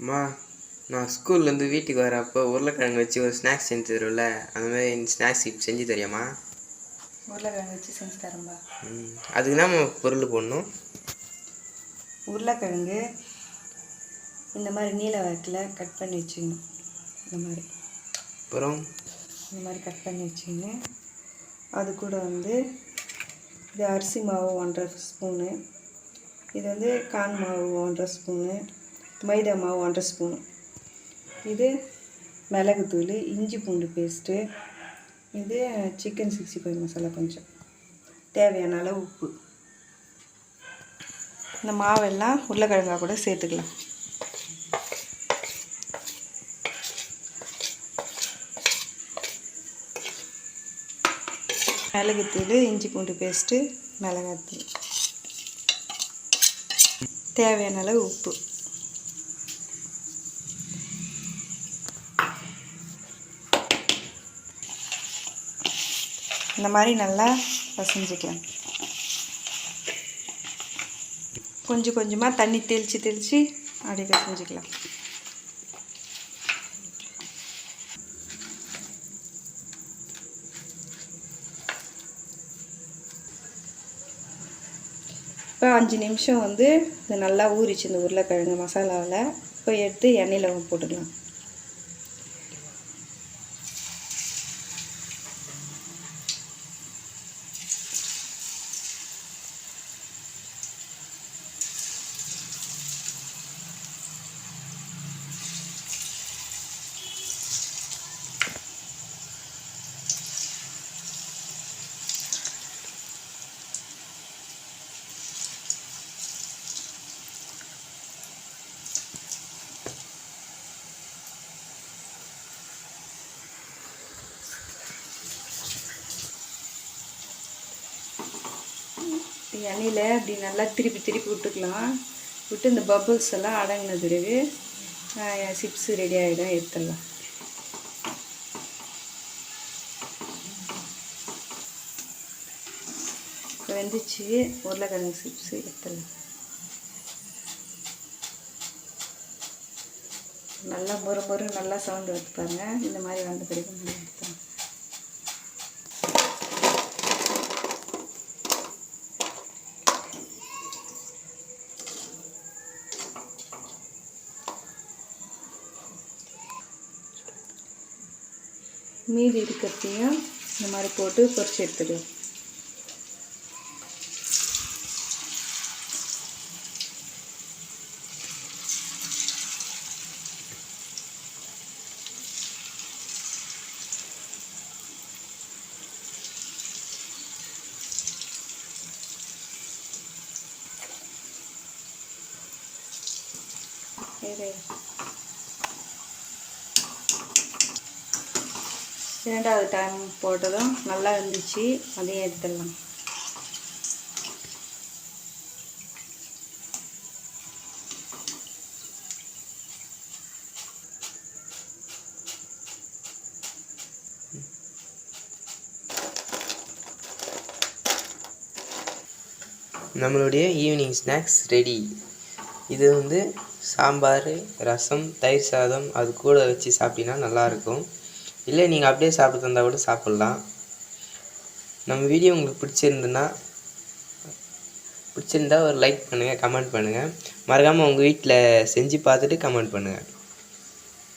அம்மா நான் ஸ்கூல்லேருந்து வீட்டுக்கு வரப்போ உருளைக்கிழங்கு வச்சு ஒரு ஸ்நாக்ஸ் செஞ்சு தரும்ல அந்த மாதிரி ஸ்நாக்ஸ் இப்போ செஞ்சு தரியாம்மா உருளைக்கிழங்கு வச்சு செஞ்சு தரேன்பா. ம் அதுக்கு என்ன பொருள் போடணும்? உருளைக்கிழங்கு இந்த மாதிரி நீல வாக்கில் கட் பண்ணி வச்சுக்கணும் இந்த மாதிரி. அப்புறம்? இந்த மாதிரி கட் பண்ணி வச்சுக்கணும் அது கூட வந்து இது அரிசி மாவு ஒன்றரை ஸ்பூனு இது வந்து கான் மாவு ஒன்றரை ஸ்பூனு மைதா மாவு ஒன்றரை ஸ்பூன். இது மிளகுத்தூள் இஞ்சி பூண்டு பேஸ்ட்டு இது சிக்கன் சிக்ஸ்டி ஃபைவ் மசாலா கொஞ்சம். தேவையான அளவு உப்பு. இந்த மாவெல்லாம் உருளைக்கிழங்கா கூட சேர்த்துக்கலாம். மிளகுத்தூள் இஞ்சி பூண்டு பேஸ்ட்டு மிளகாத்தூள். தேவையான அளவு உப்பு. இந்த மாதிரி நல்லா பசஞ்சிக்கலாம் கொஞ்சம் கொஞ்சமாக தண்ணி தெளித்து தெளித்து அப்படியே பசஞ்சிக்கலாம். இப்போ அஞ்சு நிமிஷம் வந்து இது நல்லா ஊறிச்சு இந்த உருளைக்கிழங்கு மசாலாவில். இப்போ எடுத்து எண்ணெயில் போட்டுக்கலாம். எண்ணெயில் அப்படி நல்லா திருப்பி திருப்பி விட்டுக்கலாம். விட்டு இந்த பபுள்ஸ் எல்லாம் அடங்கின பிறகு சிப்ஸ் ரெடி ஆகிடும் எடுத்துடலாம். இப்போ வெந்துச்சு உருளைக்கிழங்கு சிப்ஸ் எடுத்துடலாம். நல்லா மொறு மொறு நல்லா சவுண்டு வந்து இந்த மாதிரி வந்த பிறகு மீதி இருக்கிறதையும் இந்த மாதிரி போட்டு பொரிச்சு எடுத்துக்கலாம் இது இரண்டாவது டைம் போட்டதும் நல்லா இருந்துச்சு. அதையும் எடுத்துடலாம். நம்மளுடைய ஈவினிங் ஸ்நாக்ஸ் ரெடி இது வந்து சாம்பார் ரசம் தயிர் சாதம் அது கூட வச்சு சாப்பிட்டீங்கன்னா நல்லாயிருக்கும் இல்லை நீங்கள் அப்படியே சாப்பிட்டு தந்தால் கூட சாப்பிட்லாம். நம்ம வீடியோ உங்களுக்கு பிடிச்சிருந்துன்னா பிடிச்சிருந்தா ஒரு லைக் பண்ணுங்கள் கமெண்ட் பண்ணுங்கள் மறக்காமல் உங்கள் வீட்டில் செஞ்சு பார்த்துட்டு கமெண்ட் பண்ணுங்கள்